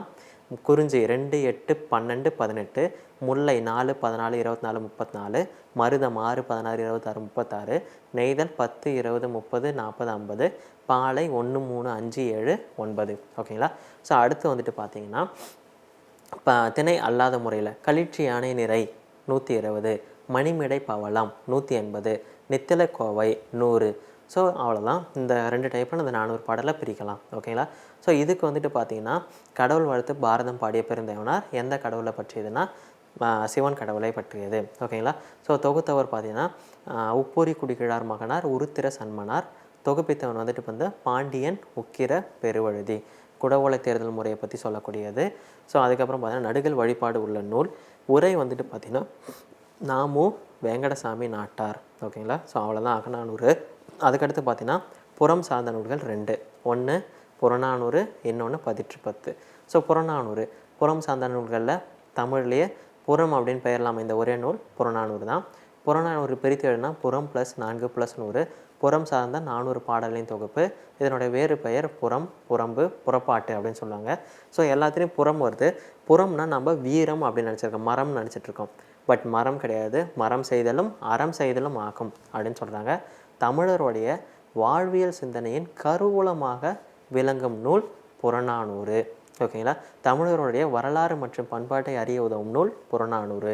குறிஞ்சி ரெண்டு எட்டு பன்னெண்டு பதினெட்டு முல்லை நாலு பதினாலு இருபத்தி நாலு முப்பத்தி நாலு மருதம் ஆறு பதினாறு இருபத்தாறு முப்பத்தாறு நெய்தல் பத்து இருபது முப்பது நாற்பது ஐம்பது பாலை ஒன்று மூணு அஞ்சு ஏழு ஒன்பது. ஓகேங்களா ஸோ அடுத்து வந்துட்டு பார்த்தீங்கன்னா இப்போ திணை அல்லாத முறையில் களிற்று யானை நிறை நூற்றி இருபது. மணிமேடை பவளம் நூற்றி எண்பது நித்தில கோவை நூறு. ஸோ அவ்வளோதான் இந்த ரெண்டு டைப்பில் இந்த நானூறு பாடலை பிரிக்கலாம். ஓகேங்களா ஸோ இதுக்கு வந்துட்டு பார்த்தீங்கன்னா கடவுள் வாழ்த்து பாரதம் பாடிய பெருந்தேவனார் எந்த கடவுளை பற்றியதுன்னா சிவன் கடவுளை பற்றியது. ஓகேங்களா ஸோ தொகுத்தவர் பார்த்தீங்கன்னா உப்பூரி குடிகிழார் மகனார் உருத்திர சன்மனார் தொகுப்பித்தவன் வந்துட்டு வந்து பாண்டியன் உக்கிர பெருவழுதி. குடவோலை தேர்தல் முறையை பற்றி சொல்லக்கூடியது. ஸோ அதுக்கப்புறம் பார்த்தீங்கன்னா நடுகள் வழிபாடு உள்ள நூல். உரை வந்துட்டு பார்த்திங்கன்னா நாமு வேங்கடசாமி நாட்டார். ஓகேங்களா? ஸோ அவ்வளோதான் அகநானூறு. அதுக்கடுத்து பார்த்தீங்கன்னா புறம் சார்ந்த நூல்கள் ரெண்டு. ஒன்று புறநானூறு இன்னொன்று பதிற்று பத்து ஸோ புறநானூறு. புறம் சார்ந்த நூல்களில் தமிழ்லேயே புறம் அப்படின்னு பெயரலாம் இந்த ஒரே நூல் புறநானூறு தான். புறநானூறு பிரித்து எழுதினா புறம் ப்ளஸ் நான்கு ப்ளஸ் நூறு. புறம் சார்ந்த நானூறு பாடலின் தொகுப்பு. இதனுடைய வேறு பெயர் புறம் புறம்பு புறப்பாட்டு அப்படின்னு சொல்லுவாங்க. ஸோ எல்லாத்துலேயும் புறம் வருது. புறம்னா நம்ம வீரம் அப்படின்னு நினச்சிருக்கோம். மரம் நினச்சிட்ருக்கோம் பட் மரம் கிடையாது. மரம் செய்தலும் அறம் செய்தலும் ஆகும் அப்படின்னு சொல்கிறாங்க தமிழருடைய வாழ்வியல் சிந்தனையின் கருவூலமாக விளங்கும் நூல் புறநானூறு. ஓகேங்களா? தமிழருடைய வரலாறு மற்றும் பண்பாட்டை அறிய உதவும் நூல் புறநானூறு.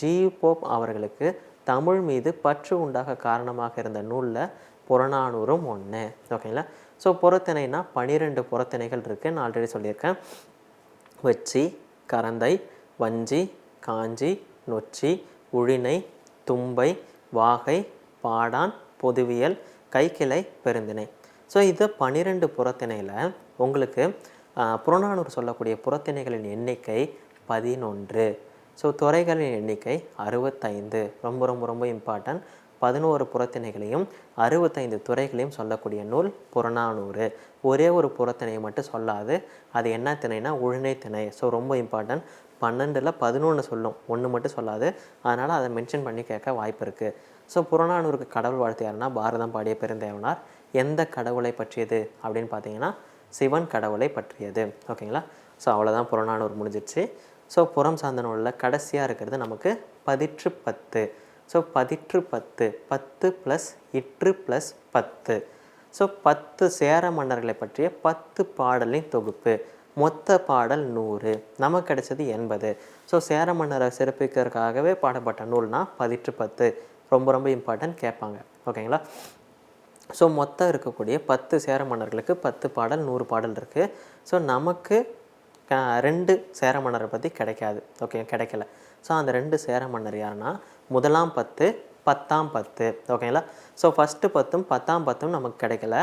ஜி. போப் அவர்களுக்கு தமிழ் மீது பற்று உண்டாக காரணமாக இருந்த நூலில் புறநானூறும் ஒன்று ஓகேங்களா? ஸோ புறத்திணைனா பனிரெண்டு புறத்திணைகள் இருக்குது நான் ஆல்ரெடி சொல்லியிருக்கேன். வெச்சி கரந்தை வஞ்சி காஞ்சி நொச்சி உழினை தும்பை வாகை பாடான் பொதுவியல் கைக்கிளை பெருந்திணை. ஸோ இது பன்னிரெண்டு புறத்திணையில் உங்களுக்கு புறநானூறு சொல்லக்கூடிய புறத்திணைகளின் எண்ணிக்கை பதினொன்று. ஸோ துறைகளின் எண்ணிக்கை அறுபத்தைந்து. ரொம்ப ரொம்ப ரொம்ப இம்பார்ட்டன்ட் பதினோரு புறத்திணைகளையும் அறுபத்தைந்து துறைகளையும் சொல்லக்கூடிய நூல் புறநானூறு. ஒரே ஒரு புறத்திணையை மட்டும் சொல்லாது அது என்ன திணைனா உழுனை திணை. ஸோ ரொம்ப இம்பார்ட்டன்ட் பன்னெண்டில் பதினொன்று சொல்லும். ஒன்று மட்டும் சொல்லாது. அதனால் அதை மென்ஷன் பண்ணி கேட்க வாய்ப்பு இருக்குது ஸோ புறநானூருக்கு கடவுள் வாழ்த்து யாருன்னா பாரதம் பாடிய பெருந்தேவனார். எந்த கடவுளை பற்றியது அப்படின்னு பார்த்தீங்கன்னா சிவன் கடவுளை பற்றியது. ஓகேங்களா? ஸோ அவ்வளோதான் புறநானூறு முடிஞ்சிடுச்சு. ஸோ புறம் சார்ந்த நூலில் கடைசியாக இருக்கிறது நமக்கு பதிற்று பத்து. ஸோ பதிற்று பத்து. பத்து ப்ளஸ் இற்று ப்ளஸ் பத்து. ஸோ பத்து சேர மன்னர்களை பற்றிய பத்து பாடலின் தொகுப்பு. மொத்த பாடல் நூறு. நமக்கு கிடைச்சது எண்பது. ஸோ சேர மன்னரை சிறப்பிக்கிறதுக்காகவே பாடப்பட்ட நூல்னால் பதிற்று பத்து. ரொம்ப ரொம்ப இம்பார்ட்டன்ட் கேட்பாங்க. ஓகேங்களா? ஸோ மொத்தம் இருக்கக்கூடிய பத்து சேர மன்னர்களுக்கு பத்து பாடல் நூறு பாடல் இருக்குது ஸோ நமக்கு ரெண்டு சேர மன்னரை பற்றி கிடைக்காது. ஓகே கிடைக்கல. ஸோ அந்த ரெண்டு சேர மன்னர் யாருன்னா முதலாம் பத்து பத்தாம் பத்து. ஓகேங்களா? ஸோ ஃபஸ்ட்டு பத்தும் பத்தாம் பத்தும் நமக்கு கிடைக்கல.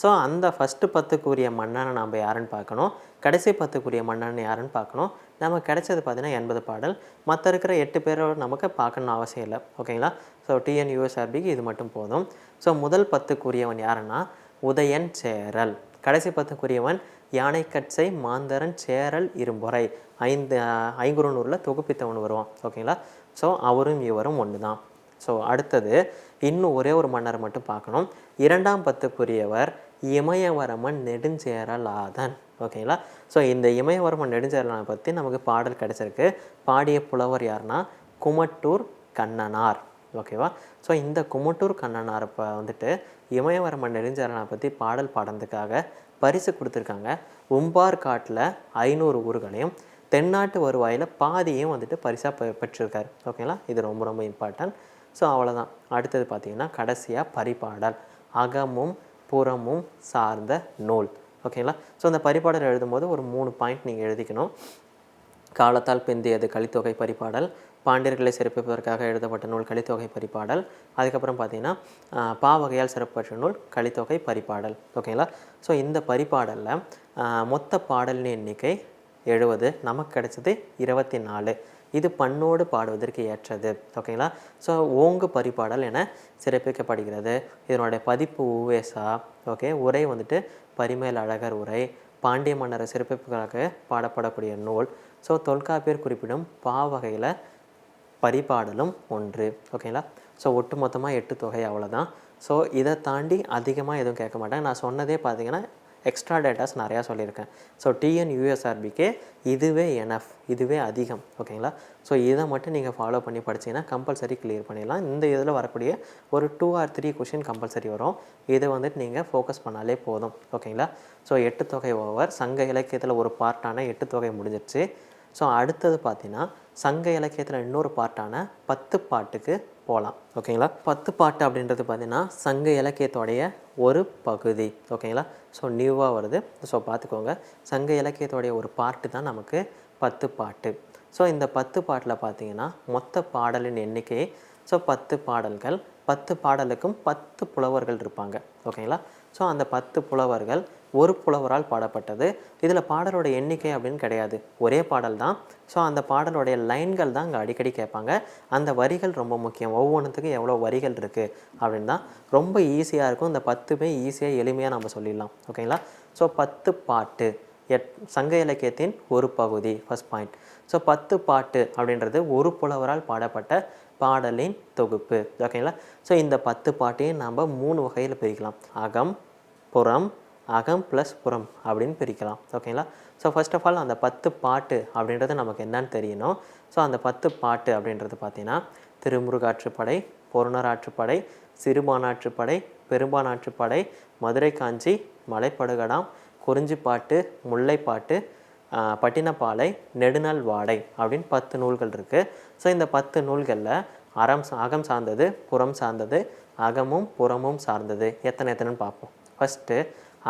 ஸோ அந்த ஃபஸ்ட்டு பத்துக்குரிய மன்னனை நாம் யாருன்னு பார்க்கணும்? கடைசி பத்துக்குரிய மன்னன் யாருன்னு பார்க்கணும். நமக்கு கிடைச்சது பார்த்தீங்கன்னா எண்பது பாடல். மற்ற இருக்கிற எட்டு பேரோட நமக்கு பார்க்கணும்னு அவசியம் இல்லை. ஓகேங்களா? ஸோ டிஎன்யூஎஸ்ஆர்பிக்கு இது மட்டும் போதும். ஸோ முதல் பத்துக்குரியவன் யாருன்னா? உதயன் சேரல். கடைசி பத்துக்குரியவன் யானைக்கட்சை மாந்தரன் சேரல் இரும்பொறை. ஐந்து ஐங்குறுநூறில் தொகுப்பித்தவன் வருவான். ஓகேங்களா? ஸோ அவரும் இவரும் ஒன்று தான் ஸோ அடுத்தது இன்னும் ஒரே ஒரு மன்னர் மட்டும் பார்க்கணும். இரண்டாம் பத்துக்குரியவர் இமயவரமன் நெடுஞ்சேரலாதன். ஓகேங்களா ஸோ இந்த இமயவரமன் நெடுஞ்சேரலானை பற்றி நமக்கு பாடல் கிடச்சிருக்கு. பாடிய புலவர் யாருன்னா? குமட்டூர் கண்ணனார். ஓகேவா ஸோ இந்த குமட்டூர் கண்ணனார் இப்போ வந்துட்டு இமயவரமன் நெடுஞ்சேரலானை பற்றி பாடல் பாடுறதுக்காக பரிசு கொடுத்துருக்காங்க. உம்பார் காட்டில் ஐநூறு ஊர்களையும் தென்னாட்டு வருவாயில் பாதியும் வந்துட்டு பரிசாக பெ பெற்றிருக்காரு. ஓகேங்களா இது ரொம்ப ரொம்ப இம்பார்ட்டன்ட் ஸோ அவ்வளோதான் அடுத்தது பார்த்திங்கன்னா கடைசியாக பரிபாடல். அகமும் புறமும் சார்ந்த நூல். ஓகேங்களா? ஸோ அந்த பரிபாடல் எழுதும்போது ஒரு மூணு பாயிண்ட் நீங்கள் எழுதிக்கணும். காலத்தால் பிந்தியது கலித்தொகை பரிபாடல் பாண்டியர்களை சிறப்பிப்பதற்காக எழுதப்பட்ட நூல் கலித்தொகை பரிபாடல் அதுக்கப்புறம் பார்த்தீங்கன்னா பாவகையால் சிறப்பற்ற நூல் கலித்தொகை பரிபாடல் ஓகேங்களா? ஸோ இந்த பரிபாடலில் மொத்த பாடலின் எண்ணிக்கை எழுபது நமக்கு கிடைச்சது இருபத்தி நாலு இது பண்ணோடு பாடுவதற்கு ஏற்றது ஓகேங்களா? ஸோ ஓங்கு பரிபாடல் என சிறப்பிக்கப்படுகிறது. இதனுடைய பதிப்பு உவேசா ஓகே உரை வந்துட்டு பரிமேல் அழகர் உரை பாண்டிய மன்னர சிறப்பிப்புகளாக பாடப்படக்கூடிய நூல். ஸோ தொல்காப்பியர் குறிப்பிடும் பா வகையில் பரிபாடலும் ஒன்று. ஓகேங்களா ஸோ ஒட்டு மொத்தமாக எட்டு தொகை அவ்வளோதான் ஸோ இதை தாண்டி அதிகமாக எதுவும் கேட்க மாட்டேன் நான் சொன்னதே பார்த்தீங்கன்னா எக்ஸ்ட்ரா டேட்டாஸ் நிறையா சொல்லியிருக்கேன். ஸோ டிஎன் யூஎஸ்ஆர்பிக்கே இதுவே என்எஃப் இதுவே அதிகம். ஓகேங்களா ஸோ இதை மட்டும் நீங்கள் ஃபாலோ பண்ணி படிச்சீங்கன்னா கம்பல்சரி கிளியர் பண்ணிடலாம். இந்த இதில் வரக்கூடிய ஒரு two or three question compulsory வரும். இதை வந்துட்டு நீங்கள் ஃபோக்கஸ் பண்ணாலே போதும். ஓகேங்களா ஸோ எட்டு தொகை ஓவர் சங்க இலக்கியத்தில் ஒரு பார்ட்டான எட்டு தொகை முடிஞ்சிருச்சு. ஸோ அடுத்தது பார்த்தீங்கன்னா சங்க இலக்கியத்தில் இன்னொரு பாட்டான பத்து பாட்டுக்கு போகலாம் ஓகேங்களா? பத்து பாட்டு அப்படின்றது பார்த்தீங்கன்னா சங்க இலக்கியத்தோடைய ஒரு பகுதி. ஓகேங்களா? ஸோ நியூவாக வருது. ஸோ பார்த்துக்கோங்க சங்க இலக்கியத்தோடைய ஒரு பாட்டு தான் நமக்கு பத்து பாட்டு. ஸோ இந்த பத்து பாட்டில் பார்த்தீங்கன்னா மொத்த பாடலின் எண்ணிக்கை ஸோ பத்து பாடல்கள் பத்து பாடலுக்கும் பத்து புலவர்கள் இருப்பாங்க. ஓகேங்களா? ஸோ அந்த பத்து புலவர்கள் ஒரு புலவரால் பாடப்பட்டது. இதில் பாடலோட எண்ணிக்கை அப்படின்னு கிடையாது. ஒரே பாடல் தான். ஸோ அந்த பாடலோடைய லைன்கள் தான் இங்கே அடிக்கடி கேட்பாங்க. அந்த வரிகள் ரொம்ப முக்கியம். ஒவ்வொன்றுத்துக்கும் எவ்வளோ வரிகள் இருக்குது அப்படின்னு தான். ரொம்ப ஈஸியாக இருக்கும். இந்த பத்துமே ஈஸியாக எளிமையாக நம்ம சொல்லிடலாம். ஓகேங்களா ஸோ பத்து பாட்டு. எட் சங்க இலக்கியத்தின் ஒரு பகுதி. ஃபர்ஸ்ட் பாயிண்ட் ஸோ பத்து பாட்டு அப்படின்றது ஒரு புலவரால் பாடப்பட்ட பாடலின் தொகுப்பு. ஓகேங்களா ஸோ இந்த பத்து பாட்டையும் நாம் மூணு வகையில் பிரிக்கலாம். அகம் புறம் அகம் ப்ளஸ் புறம் அப்படின்னு பிரிக்கலாம். ஓகேங்களா ஸோ ஃபர்ஸ்ட் ஆஃப் ஆல் அந்த பத்து பாட்டு அப்படின்றது நமக்கு என்னன்னு தெரியணும். ஸோ அந்த பத்து பாட்டு அப்படின்றது பார்த்தீங்கன்னா திருமுருகாற்றுப்படை பொருணராற்றுப்படை சிறுபானாற்றுப்படை பெரும்பானாற்றுப்படை மதுரை காஞ்சி மலைப்படுகடாம் குறிஞ்சிப்பாட்டு முல்லைப்பாட்டு பட்டினப்பாலை நெடுநாள் வாடை அப்படின்னு பத்து நூல்கள் இருக்குது ஸோ இந்த பத்து நூல்களில் அறம் அகம் சார்ந்தது புறம் சார்ந்தது அகமும் புறமும் சார்ந்தது. எத்தனை எத்தனைன்னு பார்ப்போம். ஃபஸ்ட்டு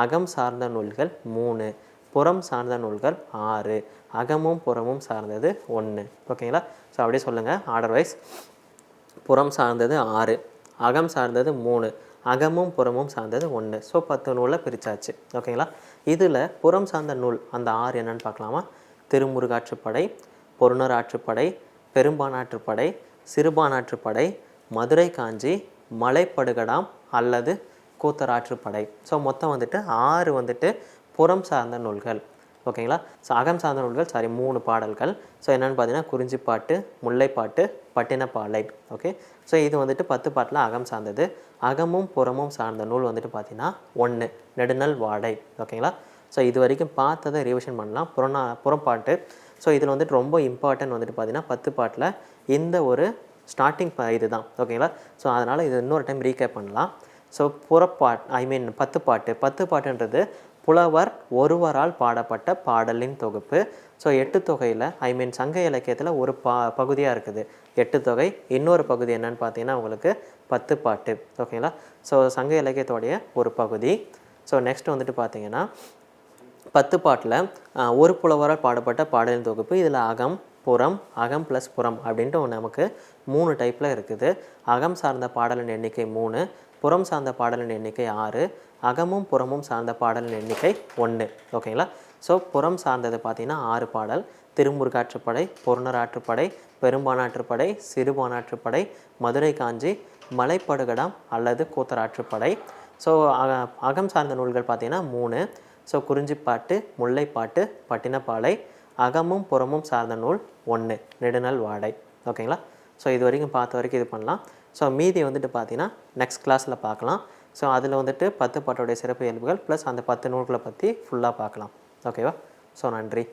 அகம் சார்ந்த நூல்கள் மூணு புறம் சார்ந்த நூல்கள் ஆறு அகமும் புறமும் சார்ந்தது ஒன்று ஓகேங்களா? ஸோ அப்படியே சொல்லுங்கள் ஆர்டர் வைஸ் புறம் சார்ந்தது ஆறு அகம் சார்ந்தது மூணு அகமும் புறமும் சார்ந்தது ஒன்று ஸோ பத்து நூலை பிரித்தாச்சு ஓகேங்களா? இதில் புறம் சார்ந்த நூல் அந்த ஆறு என்னன்னு பார்க்கலாமா? திருமுருகாற்றுப்படை பொருணராற்றுப்படை பெரும்பானாற்றுப்படை சிறுபானாற்றுப்படை மதுரை காஞ்சி மலைப்படுகடாம் அல்லது கூத்தராற்றுப்படை ஸோ மொத்தம் வந்துட்டு ஆறு வந்துட்டு புறம் சார்ந்த நூல்கள். ஓகேங்களா? ஸோ அகம் சார்ந்த நூல்கள் சாரி மூணு பாடல்கள். ஸோ என்னென்னு பார்த்தீங்கன்னா குறிஞ்சிப்பாட்டு முல்லைப்பாட்டு பட்டினப்பாலை. ஓகே ஸோ இது வந்துட்டு பத்து பாட்டில் அகம் சார்ந்தது. அகமும் புறமும் சார்ந்த நூல் வந்துட்டு பார்த்தீங்கன்னா ஒன்று நெடுநல் வாடை. ஓகேங்களா? ஸோ இது வரைக்கும் பார்த்ததை ரிவிஷன் பண்ணலாம். புறநா புறம்பாட்டு ஸோ இதில் வந்துட்டு ரொம்ப இம்பார்ட்டன்ட் வந்துட்டு பார்த்தீங்கன்னா பத்து பாட்டில் இந்த ஒரு ஸ்டார்டிங் இது தான் ஓகேங்களா? ஸோ அதனால் இது இன்னொரு டைம் ரீகேப் பண்ணலாம். ஸோ புறப்பாட் ஐ மீன் பத்து பாட்டு. பத்து பாட்டுன்றது புலவர் ஒருவரால் பாடப்பட்ட பாடலின் தொகுப்பு. ஸோ எட்டு தொகையில் ஐ மீன் சங்க இலக்கியத்தில் ஒரு பா பகுதியாக இருக்குது. எட்டு தொகை. இன்னொரு பகுதி என்னன்னு பார்த்தீங்கன்னா உங்களுக்கு பத்து பாட்டு. ஓகேங்களா ஸோ சங்க இலக்கியத்தோடைய ஒரு பகுதி. ஸோ நெக்ஸ்ட் வந்துட்டு பார்த்தீங்கன்னா பத்து பாட்டில் ஒரு புலவரால் பாடப்பட்ட பாடலின் தொகுப்பு. இதில் அகம் புறம் அகம் ப்ளஸ் புறம் அப்படின்ட்டு ஒன்று நமக்கு மூணு டைப்பில் இருக்குது. அகம் சார்ந்த பாடலின் எண்ணிக்கை மூணு. புறம் சார்ந்த பாடலின் எண்ணிக்கை ஆறு அகமும் புறமும் சார்ந்த பாடலின் எண்ணிக்கை ஒன்று. ஓகேங்களா? ஸோ புறம் சார்ந்தது பார்த்தீங்கன்னா ஆறு பாடல். திருமுருகாற்றுப்படை பொருணராற்றுப்படை பெரும்பானாற்றுப்படை சிறுபானாற்றுப்படை மதுரை காஞ்சி மலைப்படுகடாம் அல்லது கூத்தராற்றுப்படை. ஸோ அக- அகம் சார்ந்த நூல்கள் பார்த்தீங்கன்னா மூணு. ஸோ குறிஞ்சிப்பாட்டு முல்லைப்பாட்டு பட்டினப்பாலை அகமும் புறமும் சார்ந்த நூல் ஒன்று. நெடுநல் வாடை ஓகேங்களா? ஸோ இது வரைக்கும் பார்த்த வரைக்கும் இது பண்ணலாம். ஸோ மீதி வந்துட்டு பார்த்தீங்கன்னா நெக்ஸ்ட் கிளாஸில் பார்க்கலாம். ஸோ அதில் வந்துட்டு பத்து பாட்டோடைய சிறப்பு இயல்புகள் ப்ளஸ் அந்த பத்து நூல்களை பற்றி ஃபுல்லாக பார்க்கலாம். ஓகேவா ஸோ நன்றி.